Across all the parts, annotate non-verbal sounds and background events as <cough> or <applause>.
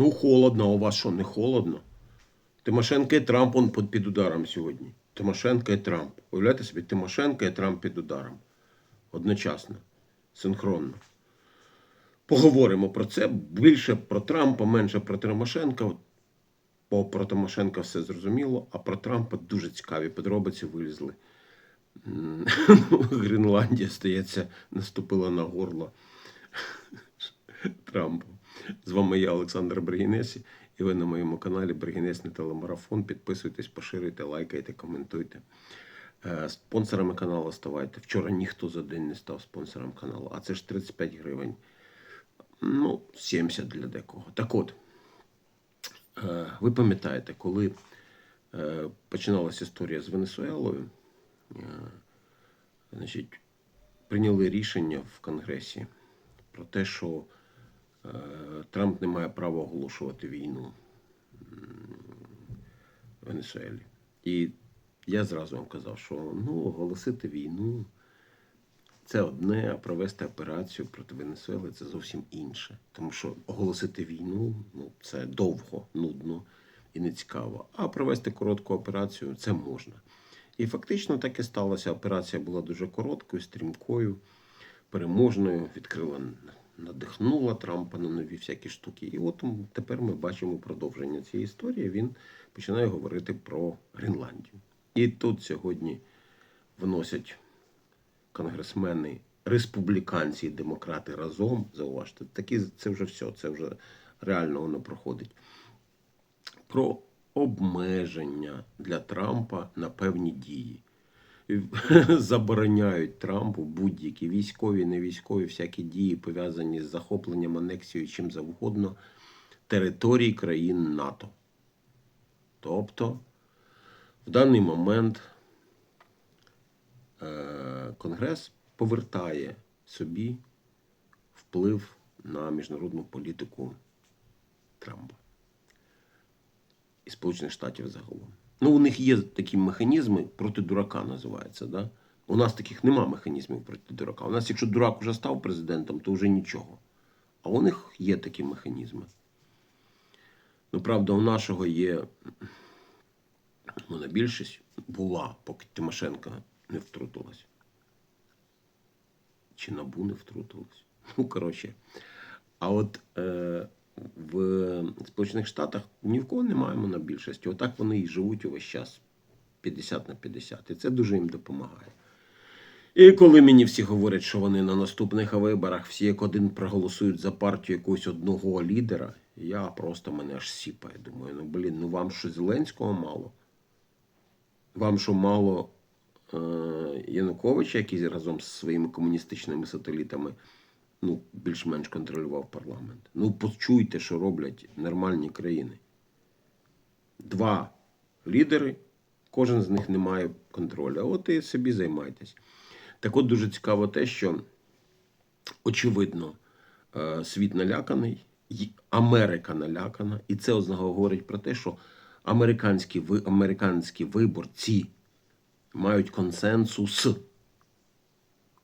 Ну, холодно, а у вас що, не холодно? Тимошенко і Трамп он під, ударом сьогодні. Тимошенко і Трамп. Уявляєте собі, Тимошенко і Трамп під ударом. Одночасно, синхронно. Поговоримо про це. Більше про Трампа, менше про Тимошенка. Бо про Тимошенка все зрозуміло, а про Трампа дуже цікаві подробиці вилізли. <laughs> Гренландія, здається, наступила на горло <laughs> Трампу. З вами я, Олександр Бригінесі, і ви на моєму каналі Бригінесний телемарафон. Підписуйтесь, поширюйте, лайкайте, коментуйте. Е, Спонсорами каналу ставайте. Вчора ніхто за день не став спонсором каналу, а це ж 35 гривень. Ну, 70 для декого. Так от, е, ви пам'ятаєте, коли е, починалася історія з Венесуелою, значить, прийняли рішення в Конгресі про те, що Трамп не має права оголошувати війну Венесуелі. І я зразу вам казав, що ну, оголосити війну це одне, а провести операцію проти Венесуели це зовсім інше. Тому що оголосити війну ну, це довго, нудно і не цікаво. А провести коротку операцію це можна. І фактично так і сталося. Операція була дуже короткою, стрімкою, переможною, відкрила, надихнула Трампа на нові всякі штуки. І от тепер ми бачимо продовження цієї історії. Він починає говорити про Гренландію. І тут сьогодні вносять конгресмени, республіканці і демократи разом, зауважте, такі це вже все, це вже реально воно проходить. Про обмеження для Трампа на певні дії. <laughs> Забороняють Трампу будь-які військові, не військові, всякі дії пов'язані з захопленням анексією чим завгодно територій країн НАТО. Тобто, в даний момент е, Конгрес повертає собі вплив на міжнародну політику Трампа і Сполучених Штатів загалом. Ну, у них є такі механізми проти дурака, називається. Да? У нас таких нема механізмів проти дурака. У нас, якщо дурак уже став президентом, то вже нічого. А у них є такі механізми. Ну, правда, у нашого є монобільшість була, поки Тимошенко не втрутилась. Чи набу не втрутилась. Ну, коротше. А от е, в Сполучених Штатах ні в кого немає монобільшості. Отак вони і живуть увесь час 50 на 50. І це дуже їм допомагає. І коли мені всі говорять, що вони на наступних виборах всі як один проголосують за партію якогось одного лідера, я просто мене аж сіпає. Думаю, ну блін, ну вам що Зеленського мало? Вам що мало е, Януковича, який разом з своїми комуністичними сателітами ну, більш-менш контролював парламент? Ну, почуйте, що роблять нормальні країни. Два лідери, кожен з них не має контролю. А от і собі займайтесь. Так от дуже цікаво те, що очевидно, е, світ наляканий, Америка налякана, і це говорить про те, що американські, американські виборці мають консенсус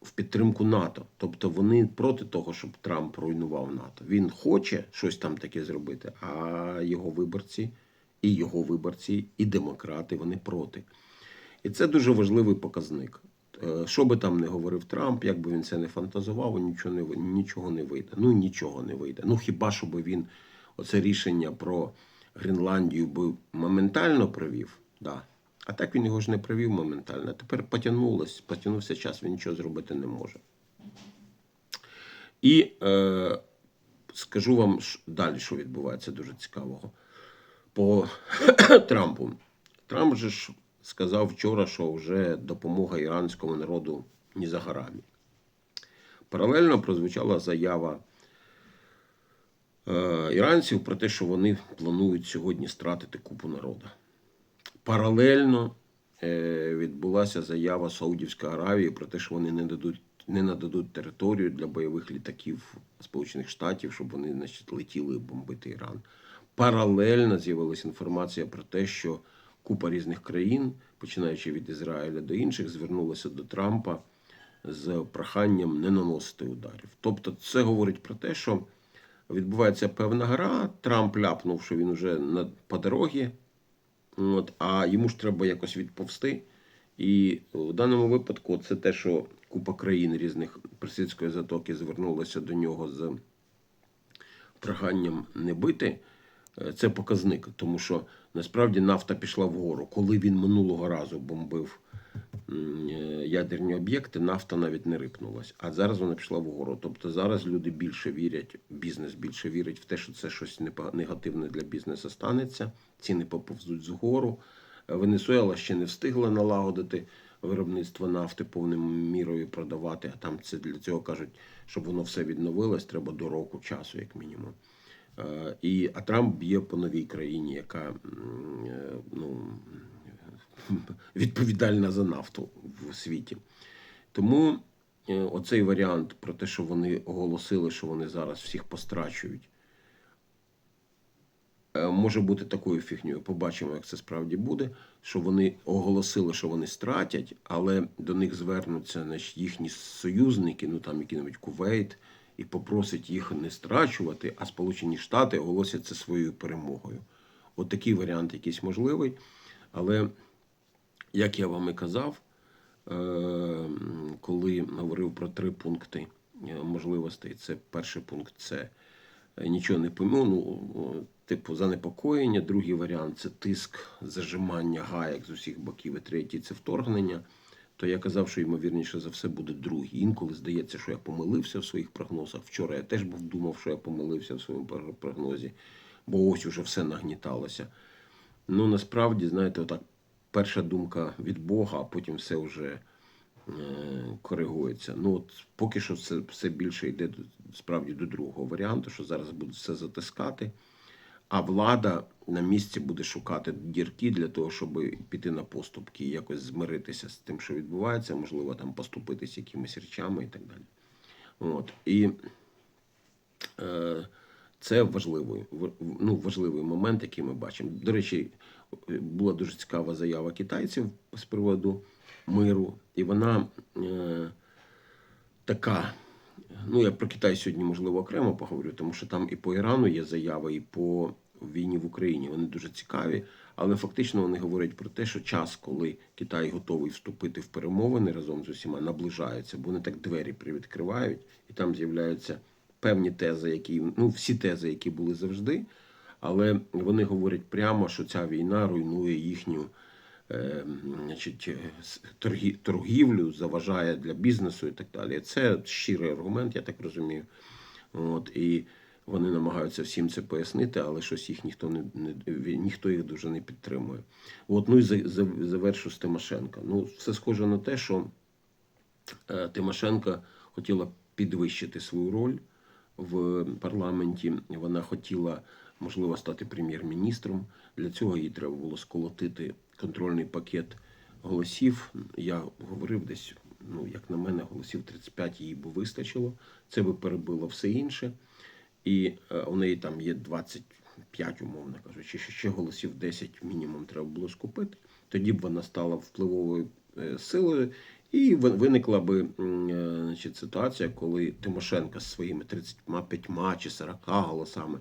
в підтримку НАТО. Тобто вони проти того, щоб Трамп руйнував НАТО. Він хоче щось там таке зробити, а його виборці, і його виборці, і демократи вони проти. І це дуже важливий показник. Е, Що би там не говорив Трамп, як би він це не фантазував, нічого не нічого не вийде. Ну нічого не вийде. Ну хіба що би він оце рішення про Гренландію би моментально провів? Да. А так він його ж не провів моментально. Тепер потягнулось, потягнувся час, він нічого зробити не може. І е, скажу вам далі, що відбувається дуже цікавого. По <coughs> Трампу. Трамп же ж сказав вчора, що вже допомога іранському народу ні за горами. Паралельно прозвучала заява е, іранців про те, що вони планують сьогодні стратити купу народу. Паралельно е, відбулася заява Саудівської Аравії про те, що вони не дадуть. Не нададуть територію для бойових літаків Сполучених Штатів, щоб вони значить, летіли бомбити Іран. Паралельно з'явилася інформація про те, що купа різних країн, починаючи від Ізраїля до інших, звернулася до Трампа з проханням не наносити ударів. Тобто, це говорить про те, що відбувається певна гра. Трамп ляпнув, що він вже на, по дорогі, от, а йому ж треба якось відповсти. І в даному випадку це те, що купа країн різних Персидської затоки звернулася до нього з проханням не бити. Е, Це показник, тому що насправді нафта пішла вгору. Коли він минулого разу бомбив ядерні об'єкти, нафта навіть не рипнулась. А зараз вона пішла вгору. Тобто зараз люди більше вірять, бізнес більше вірить в те, що це щось негативне для бізнесу станеться. Ціни поповзуть згору. Е, Венесуела ще не встигла налагодити виробництво нафти повною мірою продавати. А там це для цього кажуть, щоб воно все відновилось, треба до року часу, як мінімум. Е, І, а Трамп б'є по новій країні, яка е, ну, відповідальна за нафту в світі. Тому е, оцей варіант про те, що вони оголосили, що вони зараз всіх пострачують, е, може бути такою фігньою. Побачимо, як це справді буде. Що вони оголосили, що вони стратять, але до них звернуться значить, їхні союзники, ну там який-небудь Кувейт, і попросять їх не страчувати, а Сполучені Штати оголосять це своєю перемогою. От такий варіант якийсь можливий. Але, як я вам і казав, е, коли говорив про три пункти е, можливостей, це перший пункт це е, нічого не помі- ну, типу занепокоєння. Другий варіант це тиск, зажимання гаек з усіх боків. І третій це вторгнення. То я казав, що ймовірніше за все буде другий. Інколи здається, що я помилився в своїх прогнозах. Вчора я теж був думав, що я помилився в своєму прогнозі, бо ось уже все нагніталося. Ну насправді, знаєте, отак перша думка від Бога, а потім все вже е, коригується. Ну от поки що це все більше йде справді до другого варіанту, що зараз будуть все затискати. А влада на місці буде шукати дірки для того, щоб піти на поступки і якось змиритися з тим, що відбувається, можливо, там поступитись якимись речами і так далі. От. І е, це важливий, ну, важливий момент, який ми бачимо. До речі, була дуже цікава заява китайців з приводу миру, і вона е, така. Ну, я про Китай сьогодні, можливо, окремо поговорю, тому що там і по Ірану є заява, і по війні в Україні. Вони дуже цікаві, але фактично вони говорять про те, що час, коли Китай готовий вступити в перемовини разом з усіма, наближається, бо вони так двері привідкривають, і там з'являються певні тези, які ну всі тези, які були завжди. Але вони говорять прямо, що ця війна руйнує їхню е, значить, е, торгівлю, заважає для бізнесу і так далі. Це щирий аргумент, я так розумію. От, і вони намагаються всім це пояснити, але щось їх ніхто не, не ніхто їх дуже не підтримує. От, ну і за, за, завершу з Тимошенка. Ну, все схоже на те, що е, Тимошенко хотіла підвищити свою роль в парламенті. Вона хотіла, можливо, стати прем'єр-міністром. Для цього їй треба було сколотити контрольний пакет голосів. Я говорив десь, ну як на мене, голосів 35 їй би вистачило. Це би перебило все інше. І е, у неї там є 25, умовно кажучи, ще, голосів 10 мінімум треба було скупити. Тоді б вона стала впливовою е, силою, і виникла би е, значить, ситуація, коли Тимошенко з своїми 35 чи 40 голосами,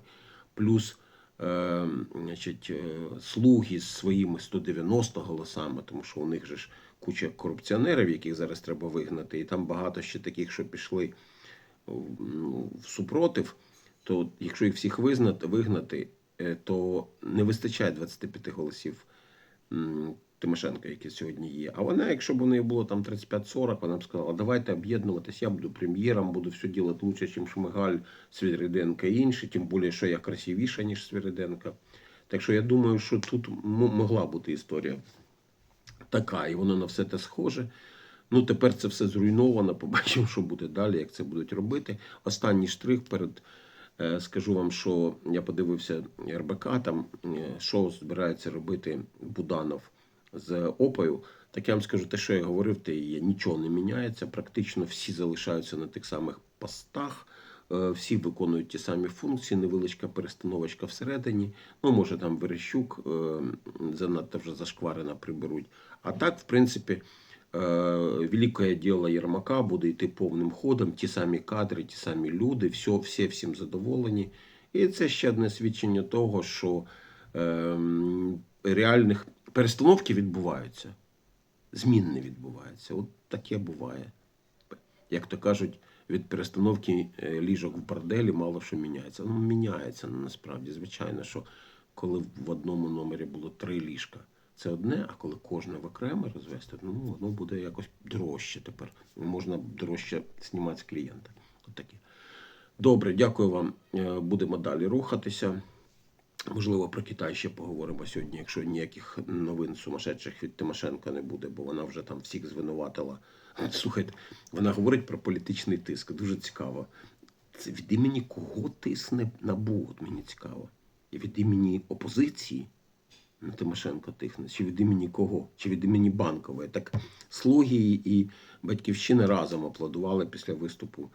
плюс е, значить, е, слуги з своїми 190 голосами, тому що у них же ж куча корупціонерів, яких зараз треба вигнати, і там багато ще таких, що пішли ну, в супротив, то якщо їх всіх визнати, вигнати, е, то не вистачає 25 голосів Тимошенка, які сьогодні є. А вона, якщо б у неї було там 35-40, вона б сказала, давайте об'єднуватись, я буду прем'єром, буду все робити лучше, ніж Шмигаль, Свириденко і інші, тим більше, що я красивіша, ніж Свириденко. Так що я думаю, що тут могла бути історія така, і воно на все те схоже. Ну, тепер це все зруйновано. Побачимо, що буде далі, як це будуть робити. Останній штрих перед. е, Скажу вам, що я подивився РБК, там е, шоу збирається робити Буданов з Опою. Так я вам скажу, те, що я говорив, те є. Нічого не міняється. Практично всі залишаються на тих самих постах, е, всі виконують ті самі функції, невеличка перестановочка всередині. Ну, може, там Верещук е, занадто вже зашкварена приберуть. А так, в принципі, е, велике діло Єрмака буде йти повним ходом, ті самі кадри, ті самі люди, все, всі всім задоволені. І це ще одне свідчення того, що ем, реальних перестановки відбуваються, змін не відбувається. От таке буває. Як то кажуть, від перестановки е, ліжок в борделі мало що міняється. Ну, міняється насправді. Звичайно, що коли в одному номері було три ліжка, це одне, а коли кожне в окремо розвести, ну воно буде якось дорожче тепер. Можна дорожче знімати з клієнта. От таке. Добре, дякую вам. Е, Будемо далі рухатися. Можливо, про Китай ще поговоримо сьогодні, якщо ніяких новин сумасшедших від Тимошенка не буде, бо вона вже там всіх звинуватила. Слухайте, вона говорить про політичний тиск. Дуже цікаво. Це від імені кого тисне набу? От мені цікаво. І від імені опозиції на Тимошенко тихне, чи від імені кого? Чи від імені Банкової? Так слуги і батьківщина разом аплодували після виступу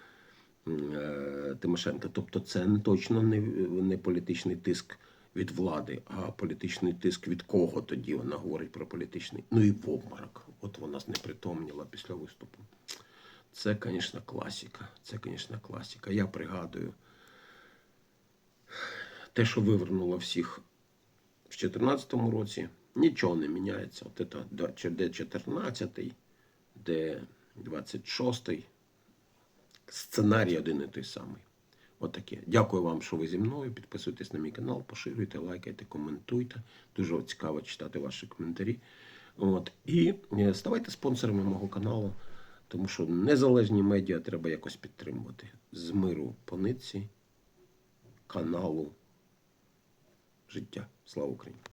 е, Тимошенка. Тобто це точно не, не політичний тиск від влади, а політичний тиск від кого тоді вона говорить про політичний. Ну і в обморок. От вона знепритомніла після виступу. Це, звісно, класика. Це, звісно, класика. Я пригадую те, що вивернуло всіх в 2014 році, нічого не міняється. От це де 14, де 26, сценарій один і той самий. Отаке. Дякую вам, що ви зі мною. Підписуйтесь на мій канал, поширюйте, лайкайте, коментуйте. Дуже цікаво читати ваші коментарі. От. І е, ставайте спонсорами мого каналу, тому що незалежні медіа треба якось підтримувати. З миру по нитці каналу життя. Слава Україні!